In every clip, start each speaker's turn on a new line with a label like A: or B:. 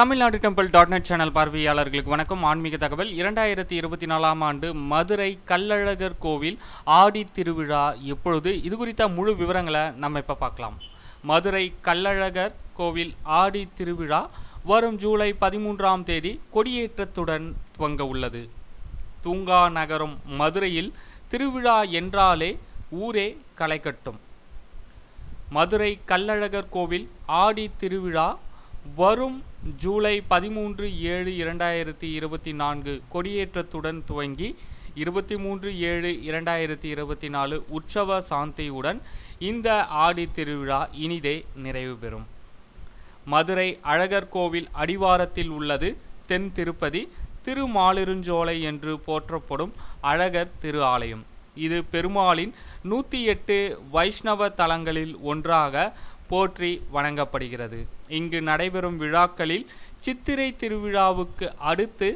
A: Tamil Nadu temple dot net channel பார்வையாளர்களுக்கு வணக்கம். ஆன்மீக தகவல். இரண்டாயிரத்தி இருபத்தி நாலாம் ஆண்டு மதுரை கள்ளழகர் கோவில் ஆடி திருவிழா எப்பொழுது? இது குறித்த முழு விவரங்களை நம்ம இப்போ பார்க்கலாம். மதுரை கள்ளழகர் கோவில் ஆடி திருவிழா வரும் ஜூலை பதிமூன்றாம் தேதி கொடியேற்றத்துடன் துவங்க உள்ளது. தூங்கா நகரம் மதுரையில் திருவிழா என்றாலே ஊரே களைக்கட்டும். மதுரை கள்ளழகர் கோவில் ஆடி திருவிழா வரும் ஜூலை பதிமூன்று ஏழு இரண்டாயிரத்தி இருபத்தி நான்கு கொடியேற்றத்துடன் துவங்கி இருபத்தி மூன்று ஏழு இரண்டாயிரத்தி இருபத்தி நாலு உற்சவ சாந்தியுடன் இந்த ஆடி திருவிழா இனிதே நிறைவு பெறும். மதுரை அழகர் கோவில் அடிவாரத்தில் உள்ளது தென் திருப்பதி திருமாலிருஞ்சோலை என்று போற்றப்படும் அழகர் திரு ஆலயம் இது பெருமாளின் நூற்றி எட்டு வைஷ்ணவ தலங்களில் ஒன்றாக போற்றி வணங்கப்படுகிறது. இங்கு நடைபெறும் விழாக்களில் சித்திரை திருவிழாவுக்கு அடுத்து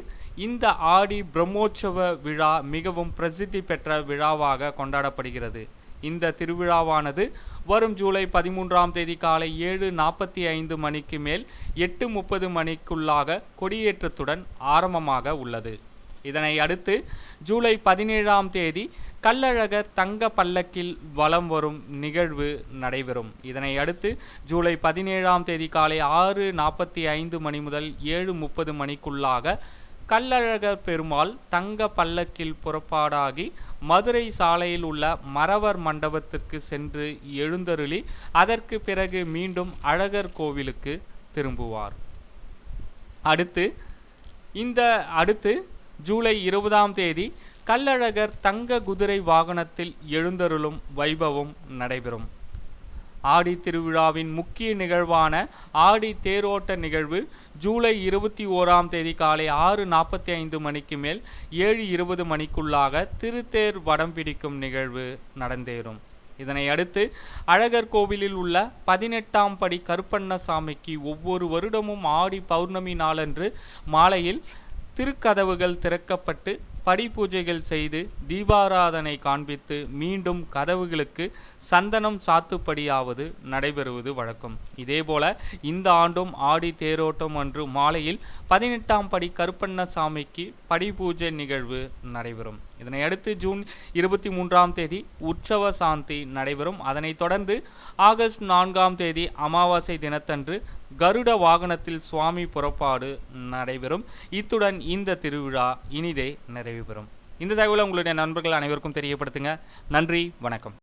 A: இந்த ஆடி பிரம்மோற்சவ விழா மிகவும் பிரசித்தி பெற்ற விழாவாக கொண்டாடப்படுகிறது. இந்த திருவிழாவானது வரும் ஜூலை பதிமூன்றாம் தேதி காலை ஏழு நாற்பத்தி ஐந்து மணிக்கு மேல் எட்டு முப்பது மணிக்குள்ளாக கொடியேற்றத்துடன் ஆரம்பமாக உள்ளது. இதனை அடுத்து ஜூலை பதினேழாம் தேதி கள்ளழகர் தங்க பல்லக்கில் வலம் வரும் நிகழ்வு நடைபெறும். இதனை அடுத்து ஜூலை பதினேழாம் தேதி காலை ஆறு நாற்பத்தி ஐந்து மணி முதல் ஏழு முப்பது மணிக்குள்ளாக கள்ளழகர் பெருமாள் தங்க பல்லக்கில் புறப்பாடாகி மதுரை சாலையில் உள்ள மறவர் மண்டபத்திற்கு சென்று எழுந்தருளி அதற்கு பிறகு மீண்டும் அழகர் கோவிலுக்கு திரும்புவார். அடுத்து இந்த அடுத்து ஜூலை இருபதாம் தேதி கள்ளழகர் தங்க குதிரை வாகனத்தில் எழுந்தருளும் வைபவம் நடைபெறும். ஆடி திருவிழாவின் முக்கிய நிகழ்வான ஆடி தேரோட்ட நிகழ்வு ஜூலை இருபத்தி ஓராம் தேதி காலை ஆறு நாற்பத்தி ஐந்து மணிக்கு மேல் ஏழு இருபது மணிக்குள்ளாக திருத்தேர் வடம் பிடிக்கும் நிகழ்வு நடந்தேறும். இதனை அடுத்து அழகர் கோவிலில் உள்ள பதினெட்டாம் படி கருப்பண்ணசாமிக்கு ஒவ்வொரு வருடமும் ஆடி பௌர்ணமி நாளன்று மாலையில் திருக்கதவுகள் திறக்கப்பட்டு படி பூஜைகள் செய்து தீபாராதனை காண்பித்து மீண்டும் கதவுகளுக்கு சந்தனம் சாத்துப்படியாவது நடைபெறுவது வழக்கம். இதேபோல இந்த ஆண்டும் ஆடி தேரோட்டம் அன்று மாலையில் பதினெட்டாம் படி கருப்பண்ணசாமிக்கு படி பூஜை நிகழ்வு நடைபெறும். இதனையடுத்து ஜூன் இருபத்தி மூன்றாம் தேதி உற்சவ சாந்தி நடைபெறும். அதனைத் தொடர்ந்து ஆகஸ்ட் நான்காம் தேதி அமாவாசை தினத்தன்று கருட வாகனத்தில் சுவாமி புறப்பாடு நடைபெறும். இத்துடன் இந்த திருவிழா இனிதே நிறைவு பெறும் இந்த தகவலை உங்களுடைய நண்பர்கள் அனைவருக்கும் தெரியப்படுத்துங்க. நன்றி வணக்கம்.